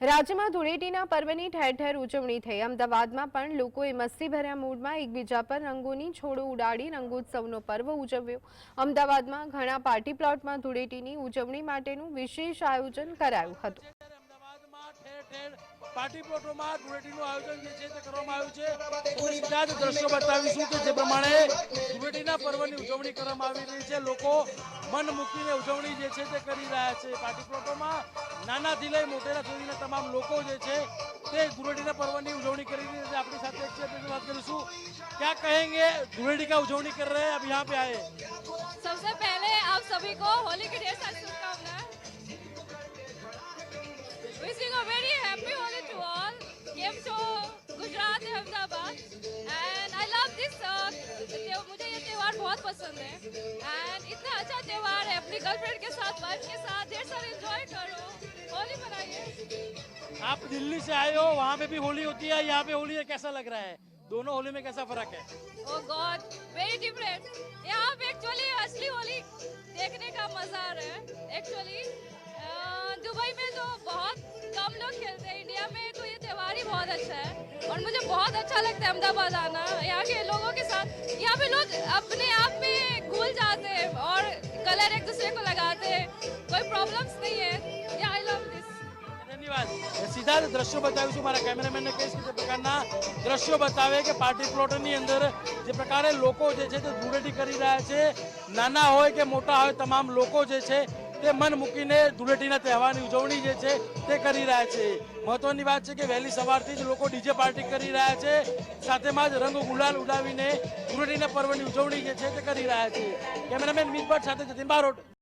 રાજ્યમાં ધૂળેટીના પર્વની ઠેર ઠેર ઉજવણી થઈ. અમદાવાદમાં પણ લોકોએ મસ્તીભર્યા મૂડમાં એકબીજા પર રંગોની છોડો ઉડાડી રંગોત્સવનો પર્વ ઉજવ્યો. અમદાવાદમાં ઘણા પાર્ટી પ્લોટમાં ધૂળેટીની ઉજવણી માટેનું વિશેષ આયોજન કરાયું હતું. પાર્ટી પ્લોટોમાં ધૂળેટીનું આયોજન જે છે તે કરવામાં આવ્યું છે. હું જ દ્રશ્યો બતાવીશું કે જે પ્રમાણે ધૂળેટીના પર્વની ઉજવણી કરવામાં આવી રહી છે. લોકો મન મૂકીને ઉજવણી જે છે તે કરી રહ્યા છે પાર્ટી પ્લોટોમાં. નાનાથી લઈ મોટેરા સુધીના તમામ લોકો જે છે તે ધૂળેટીના પર્વની ઉજવણી કરી રહ્યા છે આપણી સાથે એક છે તેની વાત કરીશું क्या कहेंगे धूळेटी का उजवणी कर रहे हैं अब यहाँ पे आए सबसे पहले आप सभी को होली की ढेर सारी शुभकामनाएं wishing a very happy Holi to all came show Gujarat Ahmedabad and I love this मुझे ये त्यौहार बहुत पसंद है एंड इतना अच्छा त्यौहार है अपनी गर्लफ्रेंड के साथ वाइफ के साथ ढेर सारे एंजॉय करो होली मनाइए आप दिल्ली से आए हो, वहाँ पे भी होली होती है, यहाँ पे होली है, कैसा लग रहा है? दोनों होली में कैसा फ़र्क है? ओ गॉड वेरी यहाँ पे एक्चुअली असली होली देखने का मज़ा आ रहा है एक्चुअली दुबई में तो बहुत कम लोग खेलते हैं, इंडिया में तो ये त्यौहार ही बहुत अच्छा है। और मुझे बहुत अच्छा लगता है अहमदाबाद आना, यहाँ के लोगों के साथ। यहाँ पे लोग अपने आप में સીધા દ્રશ્યો બતાવીશું મારા કેમેરામેનને કહીશ કે જે પ્રકારના દ્રશ્યો બતાવે કે પાર્ટી પ્લોટની અંદર જે પ્રકારે લોકો જે છે તે ધૂળેટી કરી રહ્યા છે. નાના હોય કે મોટા હોય, તમામ લોકો જે છે તે મન મૂકીને ધૂળેટીના તહેવારની ઉજવણી જે છે તે કરી રહ્યા છે. મહત્વની વાત છે કે વહેલી સવારથી જ લોકો ડીજે પાર્ટી કરી રહ્યા છે. સાથેમાં જ રંગ ગુલાલ ઉડાવીને ધૂળેટીના પર્વની ઉજવણી જે છે તે કરી રહ્યા છે. કેમેરામેન મીત ભટ્ટ સાથે જતીન બારોટ.